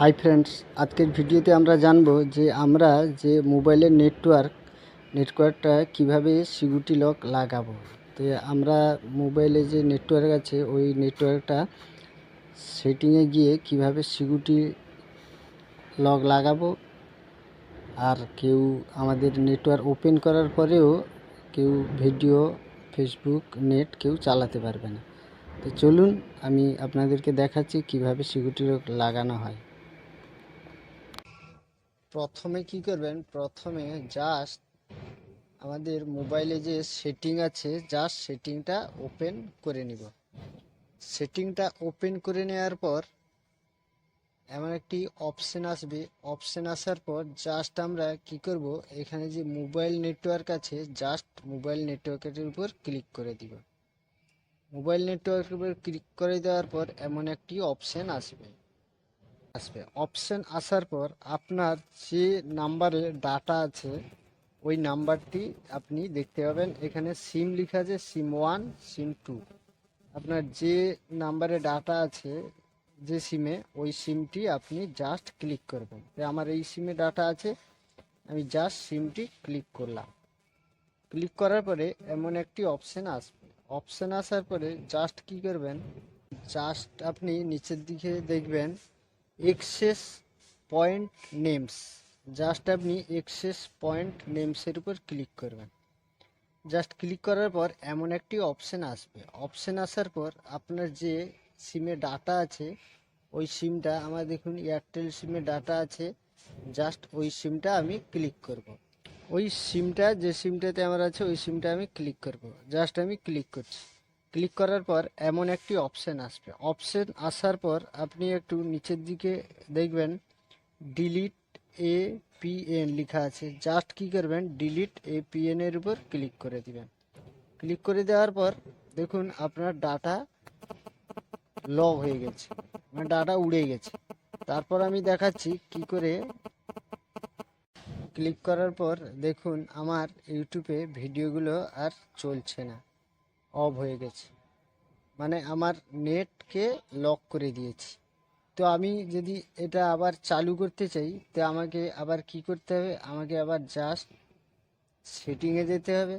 Hi friends আজকের ভিডিওতে আমরা জানব যে আমরা যে মোবাইলের নেটওয়ার্ক, নেটওয়ার্কটা কীভাবে সিকিউরিটি লক লাগাবো। তো আমরা মোবাইলে যে নেটওয়ার্ক আছে, ওই নেটওয়ার্কটা সেটিংয়ে গিয়ে কীভাবে সিকিউরিটি লক লাগাবো। আর কেউ আমাদের নেটওয়ার্ক ওপেন করার পরেও কেউ ভিডিও ফেসবুক নেট কেউ চালাতে পারবে না। তো চলুন, আমি আপনাদেরকে দেখাচ্ছি কীভাবে সিকিউরিটি লক লাগানো হয়। প্রথমে কি করবেন? প্রথমে জাস্ট আমাদের মোবাইলে যে সেটিং আছে জাস্ট সেটিংটা ওপেন করে নিব। সেটিংটা ওপেন করে নেওয়ার পর এমন একটি অপশন আসবে। অপশন আসার পর জাস্ট আমরা কি করব? এখানে যে মোবাইল নেটওয়ার্ক আছে জাস্ট মোবাইল নেটওয়ার্কের উপর ক্লিক করে দিব। মোবাইল নেটওয়ার্কের উপর ক্লিক করে দেওয়ার পর এমন একটি অপশন আসবে। আসবে। অপশন আসার পর আপনার যে নাম্বারে ডাটা আছে, ওই নাম্বারটি আপনি দেখতে পাবেন। এখানে সিম লেখা আছে সিম ওয়ান সিম টু আপনার যে নাম্বারে ডাটা আছে, যে সিমে ওই সিমটি আপনি জাস্ট ক্লিক করবেন। আমার এই সিমে ডাটা আছে, আমি জাস্ট সিমটি ক্লিক করলাম। ক্লিক করার পরে এমন একটি অপশান আসবে। অপশান আসার পরে জাস্ট কি করবেন? জাস্ট আপনি নিচের দিকে দেখবেন এক্সেস পয়েন্ট নেমস জাস্ট আপনি এক্সেস পয়েন্ট নেমসের উপর ক্লিক করবেন জাস্ট ক্লিক করার পর এমন একটি অপশন আসবে অপশন আসার পর আপনার যে সিমে ডাটা আছে, ওই সিমটা, আমার দেখুন এয়ারটেল সিমে ডাটা আছে, জাস্ট ওই সিমটা আমি ক্লিক করব। ওই সিমটা, যে সিমটাতে আমার আছে, ওই সিমটা আমি ক্লিক করব। জাস্ট আমি ক্লিক করছি ক্লিক করার পর এমন একটি অপশন আসবে। অপশন আসার পর আপনি একটু নিচের দিকে দেখবেন ডিলিট এ পিএন লেখা আছে। জাস্ট কি করবেন? ডিলিট এ পিএন এর উপর ক্লিক করে দিবেন। ক্লিক করে দেওয়ার পর দেখুন আপনার ডাটা লগ হয়ে গেছে মানে ডাটা উড়ে গেছে। তারপর আমি দেখাচ্ছি কি করে ক্লিক করার পর দেখুন আমার ইউটিউবে ভিডিওগুলো আর চলছে না। অফ হয়ে গেছে। মানে আমার নেটকে লক করে দিয়েছি। তো আমি যদি এটা আবার চালু করতে চাই, তো আমাকে আবার কি করতে হবে? আমাকে আবার জাস্ট সেটিংয়ে যেতে হবে।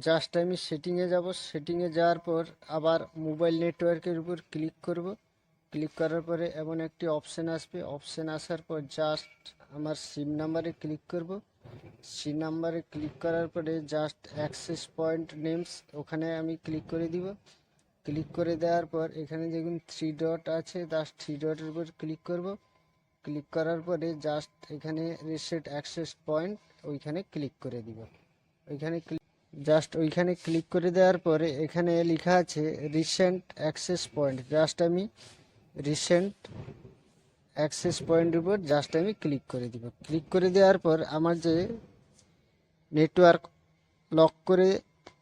জাস্ট আমি সেটিংয়ে যাব। সেটিংয়ে যাওয়ার পর আবার মোবাইল নেটওয়ার্কের উপর ক্লিক করব। ক্লিক করার পরে এমন একটি অপশান আসবে। অপশান আসার পর জাস্ট আমার সিম নাম্বারে ক্লিক করব। সিম নাম্বারে ক্লিক করার পরে জাস্ট অ্যাক্সেস পয়েন্ট নেমস ওখানে আমি ক্লিক করে দিব। ক্লিক করে দেওয়ার পর এখানে দেখুন থ্রি ডট আছে জাস্ট থ্রি ডটের উপর ক্লিক করব। ক্লিক করার পরে জাস্ট এখানে রিসেট অ্যাক্সেস পয়েন্ট ওইখানে ক্লিক করে দিব। ওইখানে জাস্ট ওইখানে ক্লিক করে দেওয়ার পরে এখানে লেখা আছে রিসেন্ট অ্যাক্সেস পয়েন্ট জাস্ট আমি রিসেন্ট অ্যাক্সেস পয়েন্টের উপর জাস্ট আমি ক্লিক করে দিব। ক্লিক করে দেওয়ার পর আমার যে নেটওয়ার্ক লক করে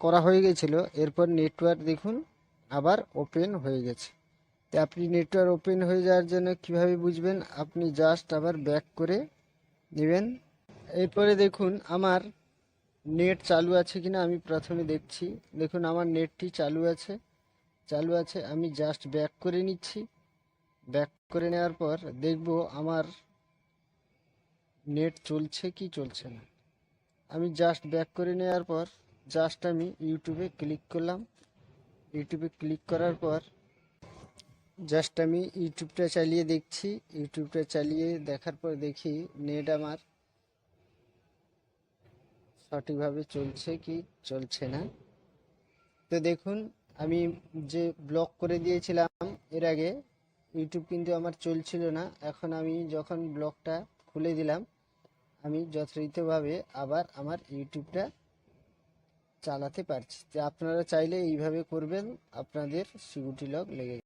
করা হয়ে গেছিল, এরপর নেটওয়ার্ক দেখুন আবার ওপেন হয়ে গেছে। তো আপনি নেটওয়ার্ক ওপেন হয়ে যাওয়ার জন্য কীভাবে বুঝবেন? আপনি জাস্ট আবার ব্যাক করে নেবেন। এরপরে দেখুন আমার নেট চালু আছে কিনা আমি প্রথমে দেখছি। দেখুন আমার নেটটি চালু আছে। চালু আছে, আমি জাস্ট ব্যাক করে নিচ্ছি। ব্যাক করে নেওয়ার পর দেখব আমার নেট চলছে কি চলছে না। আমি জাস্ট ব্যাক করে নেওয়ার পর জাস্ট আমি ইউটিউবে ক্লিক করলাম। ইউটিউবে ক্লিক করার পর জাস্ট আমি ইউটিউবটা চালিয়ে দেখছি। ইউটিউবটা চালিয়ে দেখার পর দেখি নেট আমার সঠিকভাবে চলছে কি চলছে না। তো দেখুন, আমি যে ব্লক করে দিয়েছিলাম এর আগে ইউটিউব কিন্তু আমার চলছিল না। এখন আমি যখন ব্লগটা খুলে দিলাম, আমি যথাযথভাবে আবার আমার ইউটিউবটা চালাতে পারছি। যে আপনারা চাইলে এইভাবে করবেন, আপনাদের সিগুটি লগ লেগে